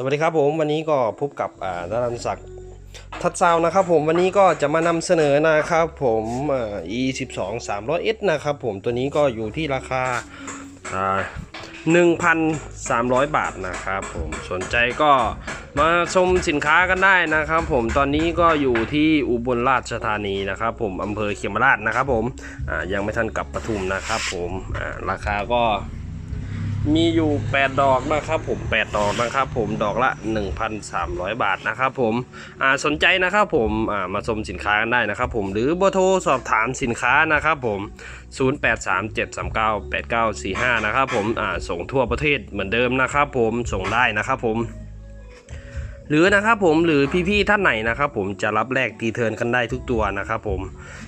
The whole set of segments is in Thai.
สวัสดีครับผมวันนี้ก็พบกับดารันศักดิ์ทัดซาวนะครับผมวันนี้ก็จะมานำเสนอนะครับผมอ่า e 1 2 300 s นะครับผมตัวนี้ก็อยู่ที่ราคาอ่า1,300บาทนะครับผมสนใจก็มาชมสินค้ากันได้นะครับผมตอนนี้ก็อยู่ที่อุบลราชธานีนะครับผมอำเภอเขมราชนะครับผมยังไม่ทันกลับปทุมนะครับผมราคาก็ มีอยู่ 8 ดอกนะครับผม 8 ดอกนะครับผมดอกละ 1,300 บาทนะครับผมอ่าสนใจนะครับผมอ่ามาชมสินค้ากันได้นะครับผมหรือเบอร์โทรสอบถามสินค้านะครับผม 0837398945 นะครับผมอ่าส่งทั่วประเทศเหมือนเดิมนะครับผมส่งได้นะครับผม หรือนะครับผมหรือพี่ๆท่านไหนนะครับผมจะรับแลกตีเทิร์นกันได้ทุกตัวนะครับผม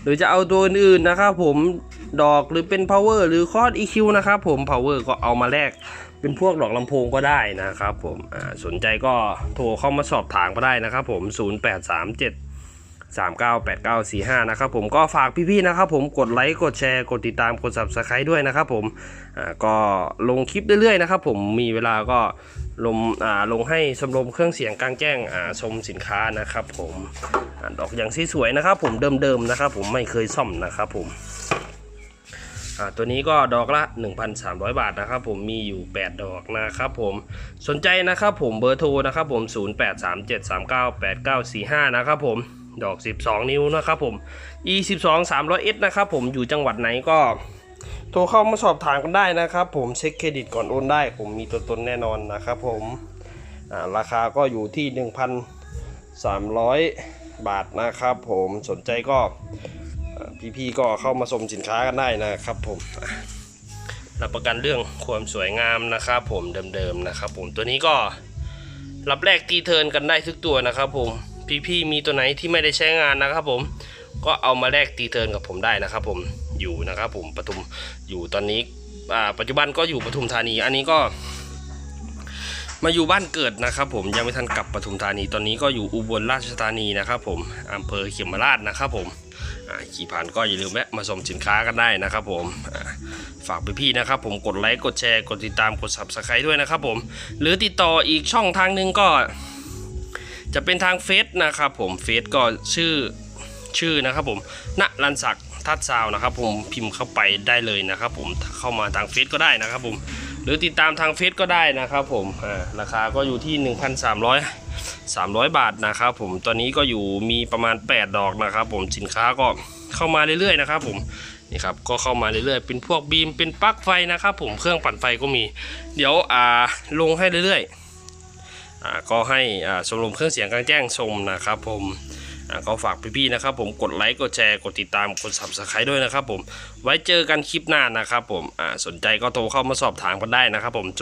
หรือจะเอาตัวอื่นๆนะครับผมดอกหรือเป็น power หรือคอร์ด EQ นะครับผม power ก็เอามาแลกเป็นพวกดอกลำโพงก็ได้นะครับผมสนใจก็โทรเข้ามาสอบถามก็ได้นะครับผม 0837 398945 นะครับผมก็ฝากพี่ๆนะครับผมกดไลค์กดแชร์กดติดตามกด subscribe ด้วยนะครับผมก็ลงคลิปเรื่อยๆนะครับผมมีเวลาก็ลงลงให้ชมรมเครื่องเสียงกลางแจ้งชมสินค้านะครับผมอดอกอย่างสวยๆนะครับผมเดิมๆนะครับผมไม่เคยซ่อมนะครับผมตัวนี้ก็ดอกละ 1,300 บาทนะครับผมมีอยู่ 8 ดอกนะครับผมสนใจนะครับผมเบอร์โทรนะครับผม 0837398945 นะครับผม ดอก 12 นิ้วนะครับผม e 12 300 s นะครับผมอยู่จังหวัดไหนก็ โทรเข้ามาสอบถามกันได้นะครับ ผมเช็คเครดิตก่อนโอนได้ ผมมีตัวตนแน่นอนนะครับผมาราคาก็อยู่ที่ 1,300 บาทนะครับผมสนใจก็พี่ๆก็เข้ามาชมสินค้ากันได้นะครับผมรับประกันเรื่องความสวยงามนะครับผมเดิมๆนะครับผมตัวนี้ก็รับแลกตีเทิร์นกันได้ทุกตัวนะครับผม พี่ๆมีตัวไหนที่ไม่ได้ใช้งานนะครับผมก็เอามาแลกตีเทินกับผมได้นะครับ ผมอยู่นะครับผมปทุมอยู่ตอนนี้อ่าปัจจุบันก็อยู่ปทุมธานี อันนี้ก็ มาอยู่บ้านเกิดนะครับ ผมยังไม่ทันกลับปทุมธานี ตอนนี้ก็อยู่อุบลราชธานีนะครับผมอำเภอเขมราชนะครับผมขี่ผ่านก็อย่าลืมแวะมาชมสินค้ากันได้นะครับ ผมอ่าฝากพี่ๆนะครับ ผมกดไลค์กดแชร์กดติดตามกด subscribe ด้วยนะครับ ผม หรือติดต่ออีกช่องทางหนึ่งก็ จะเป็นทางเฟซนะครับผมเฟซก็ชื่อชื่อนะครับผมณรันศักดิ์ทัดซาวนะครับผมพิมพ์เข้าไปได้เลยนะครับผมเข้ามาทางเฟซก็ได้นะครับผมหรือติดตามทางเฟซก็ได้นะครับผมอ่าราคาก็อยู่ที่ 1,300 300 บาทนะครับผมตอนนี้ก็อยู่มีประมาณ 8 ดอกนะครับผมสินค้าก็เข้ามาเรื่อยๆนะครับผมนี่ครับก็เข้ามาเรื่อยๆ เป็นพวกบีมเป็นปลั๊กไฟนะครับผมเครื่องปั่นไฟก็มี เดี๋ยวอ่าลงให้เรื่อยๆ ก็ให้ชมรมเครื่องเสียงกลางแจ้งชมนะครับผมก็ฝากพี่ๆนะครับ ผมกดไลค์กดแชร์กดติดตามกด subscribe ด้วยนะครับผมไว้เจอกันคลิปหน้านะครับผมสนใจก็โทรเข้ามาสอบถามกันได้นะครับผม083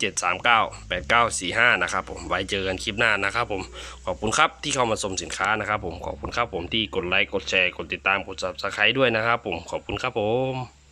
739 8945 นะครับผมไว้เจอกันคลิปหน้านะครับผมขอบคุณครับที่เข้ามาชมสินค้านะครับผมขอบคุณครับผมที่กดไลค์กดแชร์กดติดตามกด subscribe ด้วยนะครับผมขอบคุณครับผม